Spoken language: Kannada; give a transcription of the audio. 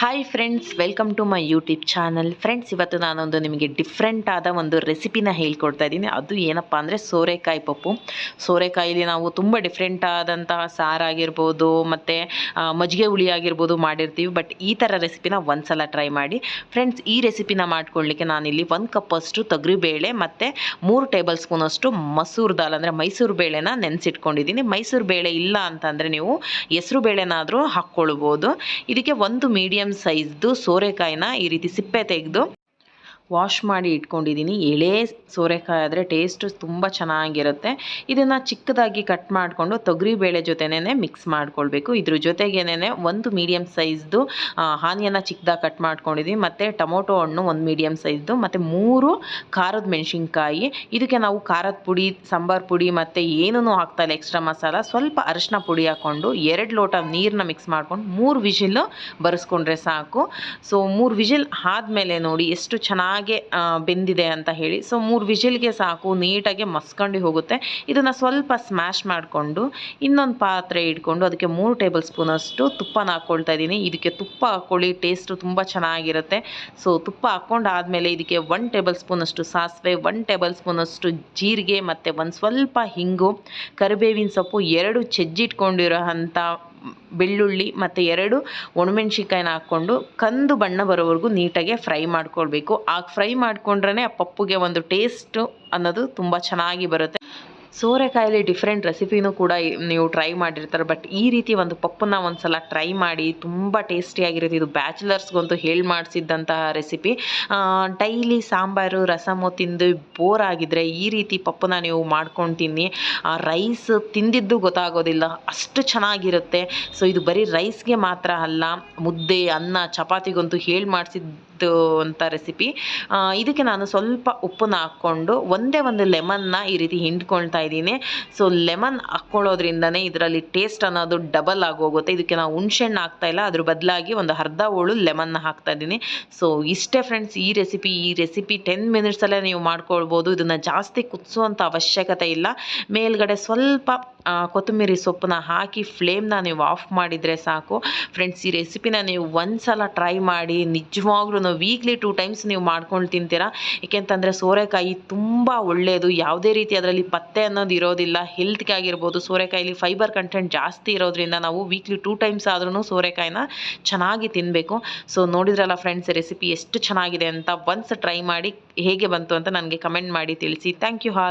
Hi friends welcome to my YouTube channel friends ಇವತ್ತು ನಾನೊಂದು ನಿಮಗೆ ಡಿಫ್ರೆಂಟ್ ಆದ ಒಂದು ರೆಸಿಪಿನ ಹೇಳ್ಕೊಡ್ತಾ ಇದ್ದೀನಿ. ಅದು ಏನಪ್ಪ ಅಂದರೆ ಸೋರೆಕಾಯಿ ಪಪ್ಪು. ಸೋರೆಕಾಯಿಲಿ ನಾವು ತುಂಬ ಡಿಫ್ರೆಂಟ್ ಆದಂತಹ ಸಾರಾಗಿರ್ಬೋದು ಮತ್ತು ಮಜ್ಜಿಗೆ ಹುಳಿ ಆಗಿರ್ಬೋದು ಮಾಡಿರ್ತೀವಿ. ಬಟ್ ಈ ಥರ ರೆಸಿಪಿನ ಒಂದ್ಸಲ ಟ್ರೈ ಮಾಡಿ. ಫ್ರೆಂಡ್ಸ್ ಈ ರೆಸಿಪಿನ ಮಾಡ್ಕೊಳ್ಳಿಕ್ಕೆ ನಾನಿಲ್ಲಿ ಒಂದು ಕಪ್ಪಷ್ಟು ತೊಗರಿಬೇಳೆ, ಮತ್ತು ಮೂರು ಟೇಬಲ್ ಸ್ಪೂನಷ್ಟು ಮಸೂರು ದಾಲ್ ಅಂದರೆ ಮೈಸೂರು ಬೇಳೆನ ನೆನೆಸಿಟ್ಕೊಂಡಿದ್ದೀನಿ. ಮೈಸೂರು ಬೇಳೆ ಇಲ್ಲ ಅಂತಂದರೆ ನೀವು ಹೆಸರು ಬೇಳೆನಾದರೂ ಹಾಕ್ಕೊಳ್ಬೋದು. ಇದಕ್ಕೆ ಒಂದು ಮೀಡಿಯಮ್ ಸೈಜ್ದು ಸೋರೆಕಾಯಿನ ಈ ರೀತಿ ಸಿಪ್ಪೆ ತೆಗೆದು ವಾಶ್ ಮಾಡಿ ಇಟ್ಕೊಂಡಿದ್ದೀನಿ. ಎಳೆ ಸೋರೆಕಾಯಿ ಆದರೆ ಟೇಸ್ಟು ತುಂಬ ಚೆನ್ನಾಗಿರುತ್ತೆ. ಇದನ್ನು ಚಿಕ್ಕದಾಗಿ ಕಟ್ ಮಾಡಿಕೊಂಡು ತೊಗರಿಬೇಳೆ ಜೊತೆನೇ ಮಿಕ್ಸ್ ಮಾಡ್ಕೊಳ್ಬೇಕು. ಇದ್ರ ಜೊತೆಗೇನೆ ಒಂದು ಮೀಡಿಯಮ್ ಸೈಜ್ದು ಹಾನಿಯನ್ನು ಚಿಕ್ಕದಾಗಿ ಕಟ್ ಮಾಡ್ಕೊಂಡಿದ್ದೀನಿ ಮತ್ತು ಟೊಮೊಟೊ ಹಣ್ಣು ಒಂದು ಮೀಡಿಯಮ್ ಸೈಜ್ದು ಮತ್ತು ಮೂರು ಖಾರದ ಮೆಣಸಿನ್ಕಾಯಿ. ಇದಕ್ಕೆ ನಾವು ಖಾರದ ಪುಡಿ, ಸಾಂಬಾರು ಪುಡಿ ಮತ್ತು ಏನೂ ಹಾಕ್ತಾಯಿಲ್ಲ ಎಕ್ಸ್ಟ್ರಾ ಮಸಾಲ. ಸ್ವಲ್ಪ ಅರಿಶಿನ ಪುಡಿ ಹಾಕ್ಕೊಂಡು ಎರಡು ಲೋಟ ನೀರನ್ನ ಮಿಕ್ಸ್ ಮಾಡ್ಕೊಂಡು ಮೂರು ವಿಜಿಲ್ ಬರೆಸ್ಕೊಂಡ್ರೆ ಸಾಕು. ಸೊ ಮೂರು ವಿಜಿಲ್ ಆದಮೇಲೆ ನೋಡಿ ಎಷ್ಟು ಚೆನ್ನಾಗಿ ಬೆಂದಿದೆ ಅಂತ ಹೇಳಿ. ಸೊ ಮೂರು ವಿಜಿಲ್ಗೆ ಸಾಕು, ನೀಟಾಗಿ ಮಸ್ಕೊಂಡು ಹೋಗುತ್ತೆ. ಇದನ್ನು ಸ್ವಲ್ಪ ಸ್ಮ್ಯಾಶ್ ಮಾಡಿಕೊಂಡು, ಇನ್ನೊಂದು ಪಾತ್ರೆ ಇಟ್ಕೊಂಡು, ಅದಕ್ಕೆ ಮೂರು ಟೇಬಲ್ ಸ್ಪೂನಷ್ಟು ತುಪ್ಪನ ಹಾಕ್ಕೊಳ್ತಾ ಇದ್ದೀನಿ. ಇದಕ್ಕೆ ತುಪ್ಪ ಹಾಕ್ಕೊಳ್ಳಿ ಟೇಸ್ಟು ತುಂಬ ಚೆನ್ನಾಗಿರುತ್ತೆ. ಸೊ ತುಪ್ಪ ಹಾಕ್ಕೊಂಡು ಆದಮೇಲೆ ಇದಕ್ಕೆ ಒನ್ ಟೇಬಲ್ ಸ್ಪೂನಷ್ಟು ಸಾಸಿವೆ ಒನ್ ಟೇಬಲ್ ಸ್ಪೂನಷ್ಟು ಜೀರಿಗೆ, ಮತ್ತು ಒಂದು ಸ್ವಲ್ಪ ಹಿಂಗು, ಕರಿಬೇವಿನ ಸೊಪ್ಪು, ಎರಡು ಚೆಜ್ಜಿಟ್ಕೊಂಡಿರೋ ಅಂಥ ಬೆಳ್ಳುಳ್ಳಿ ಮತ್ತು ಎರಡು ಒಣಮೆಣ್ಸಿನ್ಕಾಯಿನ ಹಾಕ್ಕೊಂಡು ಕಂದು ಬಣ್ಣ ಬರೋವರೆಗೂ ನೀಟಾಗಿ ಫ್ರೈ ಮಾಡ್ಕೊಳ್ಬೇಕು. ಆ ಫ್ರೈ ಮಾಡಿಕೊಂಡ್ರೇನೆ ಆ ಪಪ್ಪುಗೆ ಒಂದು ಟೇಸ್ಟು ಅನ್ನೋದು ತುಂಬ ಚೆನ್ನಾಗಿ ಬರುತ್ತೆ. ಸೋರೆಕಾಯಲ್ಲಿ ಡಿಫ್ರೆಂಟ್ ರೆಸಿಪಿನೂ ಕೂಡ ನೀವು ಟ್ರೈ ಮಾಡಿರ್ತಾರೆ. ಬಟ್ ಈ ರೀತಿ ಒಂದು ಪಪ್ಪನ್ನ ಒಂದು ಸಲ ಟ್ರೈ ಮಾಡಿ ತುಂಬ ಟೇಸ್ಟಿಯಾಗಿರುತ್ತೆ ಇದು ಬ್ಯಾಚುಲರ್ಸ್ಗಂತೂ ಹೇಳಿ ಮಾಡಿಸಿದ್ದಂತಹ ರೆಸಿಪಿ ಡೈಲಿ ಸಾಂಬಾರು, ರಸಮು ತಿಂದು ಬೋರ್ ಆಗಿದ್ರೆ ಈ ರೀತಿ ಪಪ್ಪನ್ನ ನೀವು ಮಾಡ್ಕೊಂಡು ತಿನ್ನಿ ರೈಸ್ ತಿಂದಿದ್ದು ಗೊತ್ತಾಗೋದಿಲ್ಲ. ಅಷ್ಟು ಚೆನ್ನಾಗಿರುತ್ತೆ. ಸೊ ಇದು ಬರೀ ರೈಸ್ಗೆ ಮಾತ್ರ ಅಲ್ಲ, ಮುದ್ದೆ, ಅನ್ನ, ಚಪಾತಿಗಂತೂ ಹೇಳಿ ಮಾಡಿಸಿದ್ದು ಅಂತ ರೆಸಿಪಿ ಇದಕ್ಕೆ ನಾನು ಸ್ವಲ್ಪ ಉಪ್ಪನ್ನ ಹಾಕ್ಕೊಂಡು ಒಂದೇ ಒಂದು ಲೆಮನ್ನ ಈ ರೀತಿ ಹಿಂಡ್ಕೊಳ್ತಾ ಇದ್ದೀನಿ. ಸೊ ಲೆಮನ್ ಹಾಕ್ಕೊಳ್ಳೋದ್ರಿಂದನೇ ಇದರಲ್ಲಿ ಟೇಸ್ಟ್ ಅನ್ನೋದು ಡಬಲ್ ಆಗೋಗುತ್ತೆ. ಇದಕ್ಕೆ ನಾವು ಹುಣ್ಸೆಹಣ್ಣು ಹಾಕ್ತಾ ಇಲ್ಲ. ಅದ್ರ ಬದಲಾಗಿ ಒಂದು ಅರ್ಧ ಹೋಳು ಲೆಮನ್ನ ಹಾಕ್ತಾ ಇದ್ದೀನಿ. ಸೊ ಇಷ್ಟೇ ಫ್ರೆಂಡ್ಸ್ ಈ ರೆಸಿಪಿ ಈ ರೆಸಿಪಿ ಟೆನ್ ಮಿನಿಟ್ಸಲ್ಲೇ ನೀವು ಮಾಡ್ಕೊಳ್ಬೋದು. ಇದನ್ನು ಜಾಸ್ತಿ ಕುದಿಸುವಂಥ ಅವಶ್ಯಕತೆ ಇಲ್ಲ. ಮೇಲ್ಗಡೆ ಸ್ವಲ್ಪ ಕೊತ್ತಂಬರಿ ಸೊಪ್ಪನ್ನ ಹಾಕಿ ಫ್ಲೇಮ್ನ ನೀವು ಆಫ್ ಮಾಡಿದರೆ ಸಾಕು. ಫ್ರೆಂಡ್ಸ್ ಈ ರೆಸಿಪಿನ ನೀವು ಒಂದು ಸಲ ಟ್ರೈ ಮಾಡಿ. ನಿಜವಾಗ್ಲೂ ವೀಕ್ಲಿ ಟೂ ಟೈಮ್ಸ್ ನೀವು ಮಾಡ್ಕೊಂಡು ತಿಂತೀರಾ? ಏಕೆಂತಂದರೆ ಸೋರೆಕಾಯಿ ತುಂಬ ಒಳ್ಳೆಯದು ಯಾವುದೇ ರೀತಿ ಅದರಲ್ಲಿ ಪತ್ತೆ ಅನ್ನೋದು ಇರೋದಿಲ್ಲ. ಹೆಲ್ತ್ಗೆ ಆಗಿರ್ಬೋದು ಸೋರೆಕಾಯಲ್ಲಿ ಫೈಬರ್ ಕಂಟೆಂಟ್ ಜಾಸ್ತಿ ಇರೋದ್ರಿಂದ ನಾವು ವೀಕ್ಲಿ ಟೂ ಟೈಮ್ಸ್ ಆದ್ರೂ ಸೋರೆಕಾಯಿನ ಚೆನ್ನಾಗಿ ತಿನ್ನಬೇಕು ಸೊ ನೋಡಿದ್ರಲ್ಲ ಫ್ರೆಂಡ್ಸ್ ರೆಸಿಪಿ ಎಷ್ಟು ಚೆನ್ನಾಗಿದೆ ಅಂತ ಒನ್ಸ್ ಟ್ರೈ ಮಾಡಿ ಹೇಗೆ ಬಂತು ಅಂತ ನನಗೆ ಕಮೆಂಟ್ ಮಾಡಿ ತಿಳಿಸಿ. Thank you all